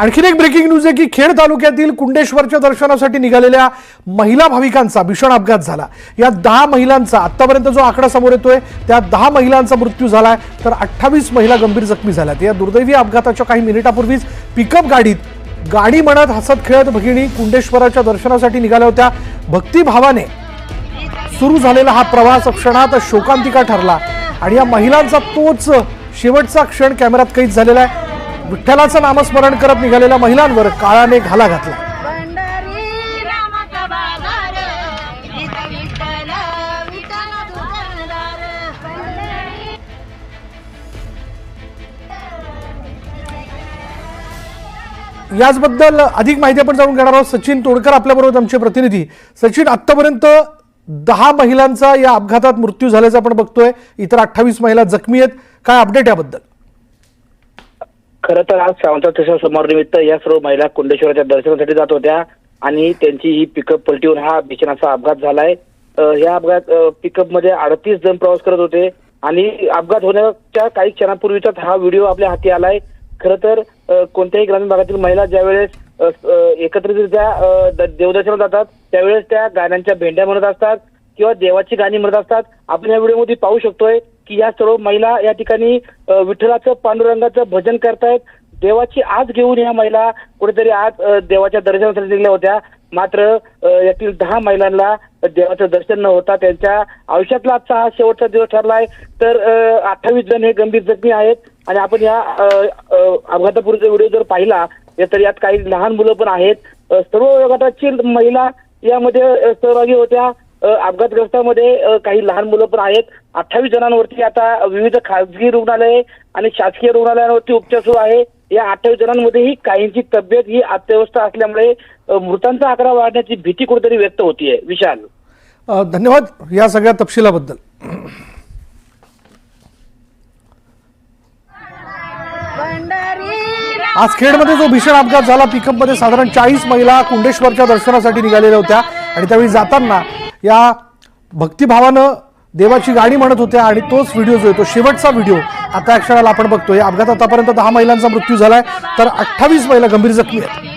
आणखीन एक breaking news आहे की खेड तालुक्यातील कुंडेश्वरच्या दर्शनासाठी निघालेल्या महिला भाविकांचा भीषण अपघात झाला. या दहा महिलांचा आतापर्यंत जो आकडा समोर येतोय त्या दहा महिलांचा मृत्यू झालाय. तर अठ्ठावीस महिला गंभीर जखमी झाल्यात. या दुर्दैवी अपघाताच्या काही मिनिटापूर्वीच पिकअप गाडीत गाडी म्हणत हसत खेळत भगिनी कुंडेश्वराच्या दर्शनासाठी निघाल्या होत्या. भक्तिभावाने सुरू झालेला हा प्रवास क्षणात शोकांतिका ठरला. आणि या महिलांचा तोच शेवटचा क्षण कॅमेऱ्यात कैद झालेला आहे. विठ्ठलाचं नामस्मरण करत निघालेल्या महिलांवर काळाने घाला घातला. याचबद्दल अधिक माहिती आपण जाणून घेणार आहोत. सचिन तोडकर आपल्याबरोबर आमचे प्रतिनिधी. सचिन आतापर्यंत दहा महिलांचा या अपघातात मृत्यू झाल्याचं आपण बघतोय. इतर अठ्ठावीस महिला जखमी आहेत. काय अपडेट याबद्दल? खरं तर आज श्रावणाच्या समारोहानिमित्त या सर्व महिला कुंडेश्वराच्या दर्शनासाठी जात होत्या आणि त्यांची ही पिकअप पलटीवर हा भीषणाचा अपघात झालाय. या अपघात पिकअपमध्ये अडतीस जण प्रवास करत होते आणि अपघात होण्याच्या काही क्षणापूर्वीचाच हा व्हिडिओ आपल्या हाती आलाय. खरं तर कोणत्याही ग्रामीण भागातील महिला ज्यावेळेस एकत्रितरित्या अ, जातात त्यावेळेस त्या गाण्यांच्या भेंड्या म्हणत असतात किंवा देवाची गाणी म्हणत असतात. आपण या व्हिडिओमध्ये पाहू शकतोय की या सर्व महिला या ठिकाणी विठ्ठलाचं पांडुरंगाचं भजन करतायत. देवाची आज घेऊन या महिला कुठेतरी आज देवाच्या दर्शनासाठी निघल्या होत्या. मात्र यातील दहा महिलांना देवाचं दर्शन न होता त्यांच्या आयुष्यातला आजचा हा शेवटचा दिवस ठरलाय. तर अठ्ठावीस जण हे गंभीर जखमी आहेत आणि आपण या अपघातापूर्वीचा व्हिडिओ जर पाहिला तर यात काही लहान मुलं पण आहेत. सर्व गटाची महिला यामध्ये सहभागी होत्या. अपघातग्रस्तामध्ये काही लहान मुलं पण आहेत. अठ्ठावीस जणांवरती आता विविध खासगी रुग्णालये आणि शासकीय रुग्णालयांवरती उपचार सुरू आहे. या अठ्ठावीस जणांमध्येही काहींची तब्येत ही अत्यवस्था असल्यामुळे मृतांचा आकडा वाढण्याची भीती कुठेतरी व्यक्त होतीये. विशाल. धन्यवाद या सगळ्या तपशिलाबद्दल. आज खेडमध्ये जो भीषण अपघात झाला पिकअपमध्ये साधारण चाळीस महिला कुंडेश्वरच्या दर्शनासाठी निघालेल्या होत्या. आणि त्यावेळी जाताना या भक्तिभावानं देवाची गाणी म्हणत होत्या आणि तोच व्हिडिओ जो आहे तो शेवटचा व्हिडिओ आता या क्षणाला आपण बघतोय. अपघात आतापर्यंत दहा महिलांचा मृत्यू झालाय. तर अठ्ठावीस महिला गंभीर जखमी आहेत.